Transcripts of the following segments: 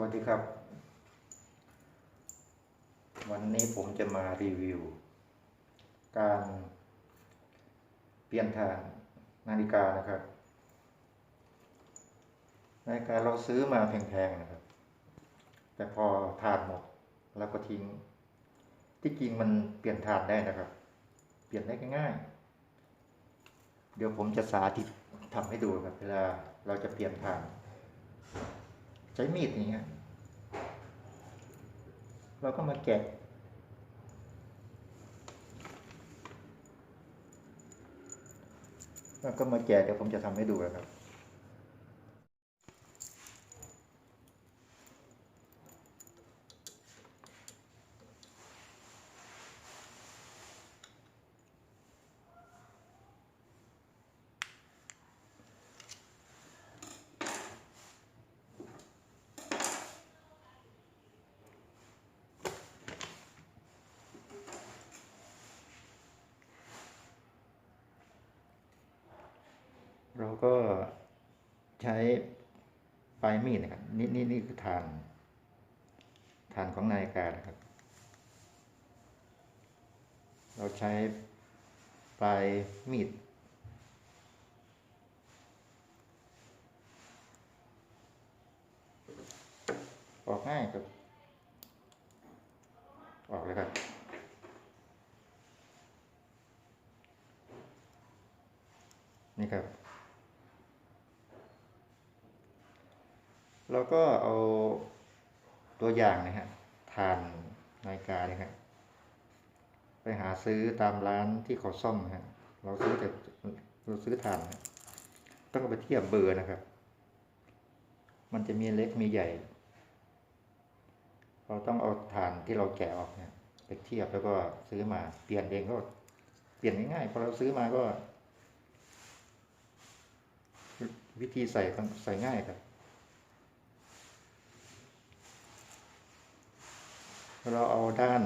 วัสดีครับ วันนี้ผมจะมารีวิว การเปลี่ยนทางนาฬิกานะครับ นาฬิกาเราซื้อมาแพงๆนะครับ แต่พอทานหมดแล้วก็ทิ้ง ที่จริงมันเปลี่ยนทานได้นะครับ เปลี่ยนได้ง่ายๆ เดี๋ยวผมจะสาธิตทำให้ดูครับเวลาเราจะเปลี่ยนทาน ใช้มีดอย่างเงี้ยเราก็มาแกะแล้วก็มาแกะเดี๋ยวผมจะทำให้ดูนะครับ เราก็ใช้ปลายมีดนะครับ นี่นี่นี่คือฐานฐานของนาฬิกานะครับ เราใช้ปลายมีดออกง่ายครับ ออกเลยครับ นี่ครับ เราก็เอาตัวอย่างนะฮะทานนาฬิกาเนี่ยครับไปหาซื้อตามร้านที่เขาซ่อมฮะเราซื้อแต่เราซื้อทานต้องไปเทียบเบอร์นะครับ มันจะมีเล็กมีใหญ่ เราต้องเอาฐานที่เราแกะออกเนี่ยไปเทียบแล้วก็ซื้อมา เปลี่ยนเองก็เปลี่ยนง่ายๆพอเราซื้อมาก็ วิธีใส่ใส่ง่ายครับ เราเอาด้าน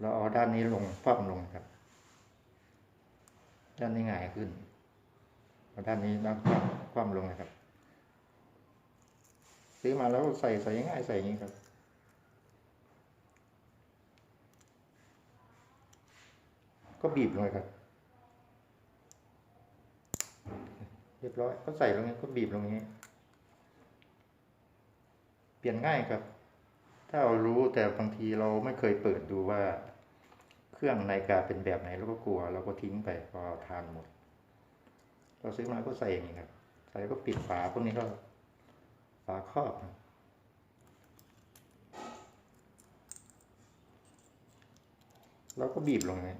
เราเอาด้านนี้ลงคว่ำลงครับ ด้านนี้ง่ายขึ้นเอาด้านนี้แล้วคว่ำคว่ำลงนะครับ ซื้อมาแล้วใส่ใส่ง่ายใส่อย่างนี้ครับก็บีบลงเลยครับ เรียบร้อยก็ใส่ลงนี้ก็บีบลงนี้ ลี่ยนง่ายครับ ถ้าเรารู้แต่บางทีเราไม่เคยเปิดดูว่า เครื่องนาฬิกาเป็นแบบไหนเราก็กลัว เราก็ทิ้งไปพอทานหมด เราซื้อมาก็ใส่อย่างนี้ครับ ใส่ก็ปิดฝาพวกนี้ก็ฝาครอบนะเราก็บีบลงนี้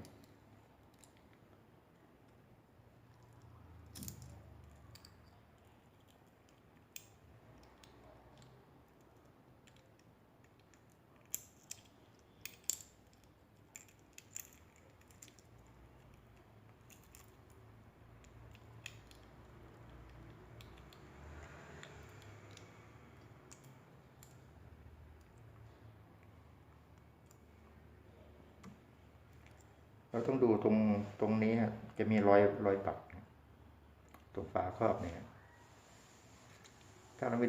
เราต้องดูตรงตรงนี้จะมีรอยรอยปักตรงฝาครอบเนี่ยถ้าเราไป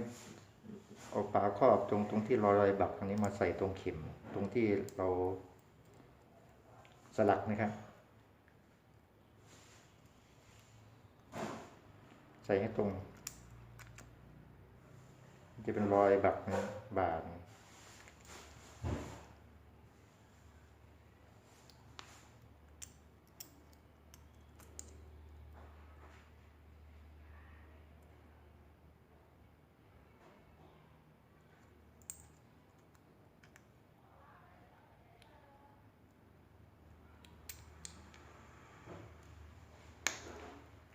เอาฝาครอบตรงตรงที่รอยรอยบักตรงนี้มาใส่ตรงเข็ม ตรงที่เราสลักนะครับใส่ให้ตรง จะเป็นรอยบักนะบาดนะ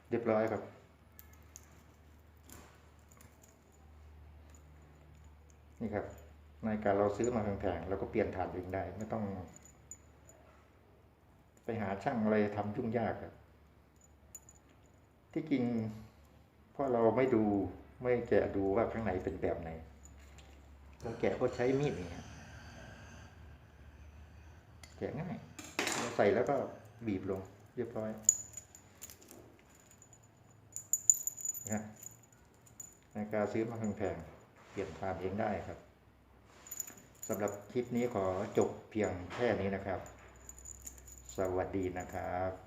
เรียบร้อยครับ นี่ครับในการเราซื้อมาแพงๆเราก็เปลี่ยนฐานเองได้ไม่ต้อง ไปหาช่างอะไรทำยุ่งยากครับ ที่จริงเพราะเราไม่ดูไม่แกะดูว่าข้างในเป็นแบบไหนเราแกะก็ใช้มีดนี่ฮะแกะง่ายเราใส่แล้วก็บีบลงเรียบร้อย นะนาฬิกาซื้อมาแพงๆเปลี่ยนความเองได้ครับสำหรับคลิปนี้ขอจบเพียงแค่นี้นะครับ สวัสดีนะครับ